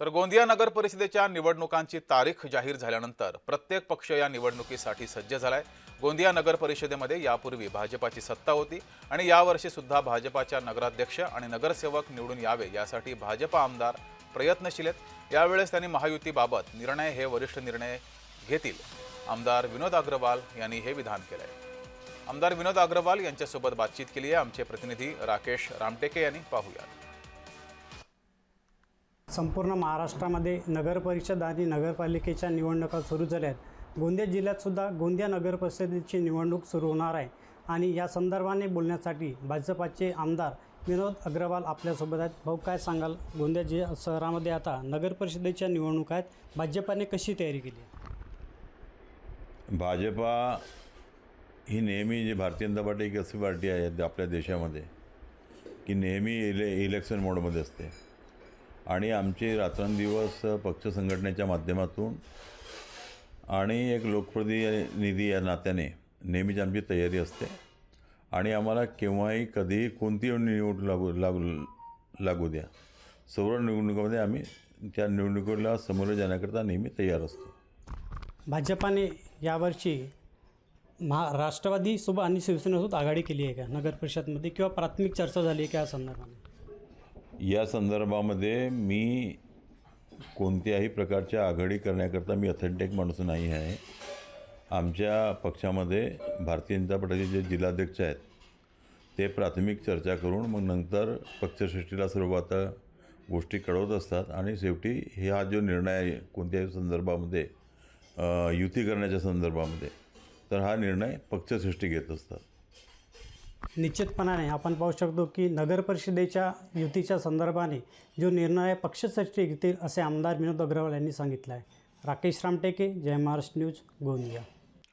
तर गोंदिया नगर परिषदेच्या निवडणुकांची तारीख जाहीर झाल्यानंतर प्रत्येक पक्ष या निवडणुकीसाठी सज्ज झालाय. गोंदिया नगर परिषदेमध्ये यापूर्वी भाजपाची सत्ता होती आणि यावर्षी सुद्धा भाजपाच्या नगराध्यक्ष आणि नगरसेवक निवडून यावे यासाठी भाजपा आमदार प्रयत्नशील आहेत. यावेळेस त्यांनी महायुतीबाबत निर्णय हे वरिष्ठ निर्णय घेतील. आमदार विनोद अग्रवाल यांनी हे विधान केलं आहे आमदार विनोद अग्रवाल यांच्यासोबत बातचीत केली आहे आमचे प्रतिनिधी राकेश रामटेके यांनी. पाहूयात. संपूर्ण महाराष्ट्रामध्ये नगरपरिषद आणि नगरपालिकेच्या निवडणुका सुरू झाल्या आहेत. गोंदिया जिल्ह्यातसुद्धा गोंदिया नगर परिषदेची निवडणूक सुरू होणार आहे. आणि या संदर्भाने बोलण्यासाठी भाजपाचे आमदार विनोद अग्रवाल आपल्यासोबत आहेत. भाऊ काय सांगाल? गोंदिया जि शहरामध्ये आता नगरपरिषदेच्या निवडणूक निवडणुका आहेत. भाजपाने कशी तयारी केली आहे? भाजपा ही नेहमी जी भारतीय जनता पार्टी एक अशी पार्टी आहे आपल्या देशामध्ये की नेहमी इले इलेक्शन मोडमध्ये असते. आणि आमचे रात्रंदिवस पक्ष संघटनेच्या माध्यमातून आणि एक लोकप्रतिनिधी या नात्याने नेहमीच आमची तयारी असते. आणि आम्हाला केव्हाही कधीही कोणतीही निवड लागू लागू लागू द्या. सर्व निवडणुकीमध्ये आम्ही त्या निवडणुकीला समोर जाण्याकरता नेहमी तयार असतो. भाजपाने यावर्षी महा राष्ट्रवादीसोबत आणि शिवसेनेसोबत आघाडी केली आहे का? नगर परिषदमध्ये किंवा प्राथमिक चर्चा झाली आहे का या संदर्भाने? या संदर्भामध्ये मी कोणत्याही प्रकारच्या आघाडी करण्याकरता मी अथेंटिक माणूस नाही आहे. आमच्या पक्षामध्ये भारतीय जनता पक्षाचे जे जिल्हाध्यक्ष आहेत ते प्राथमिक चर्चा करून मग नंतर पक्षसृष्टीला सर्वात गोष्टी कळवत असतात आणि शेवटी हा जो निर्णय आहे कोणत्याही संदर्भामध्ये युती करण्याच्या संदर्भामध्ये तर हा निर्णय पक्षसृष्टी घेत असतात. निश्चितपणाने आपण पाहू शकतो की नगर परिषदेच्या युतीच्या संदर्भाने जो निर्णय पक्षश्रेष्ठी घेतील असे आमदार विनोद अग्रवाल यांनी सांगितलं आहे. राकेश रामटेके जय महाराष्ट्र न्यूज गोंदिया.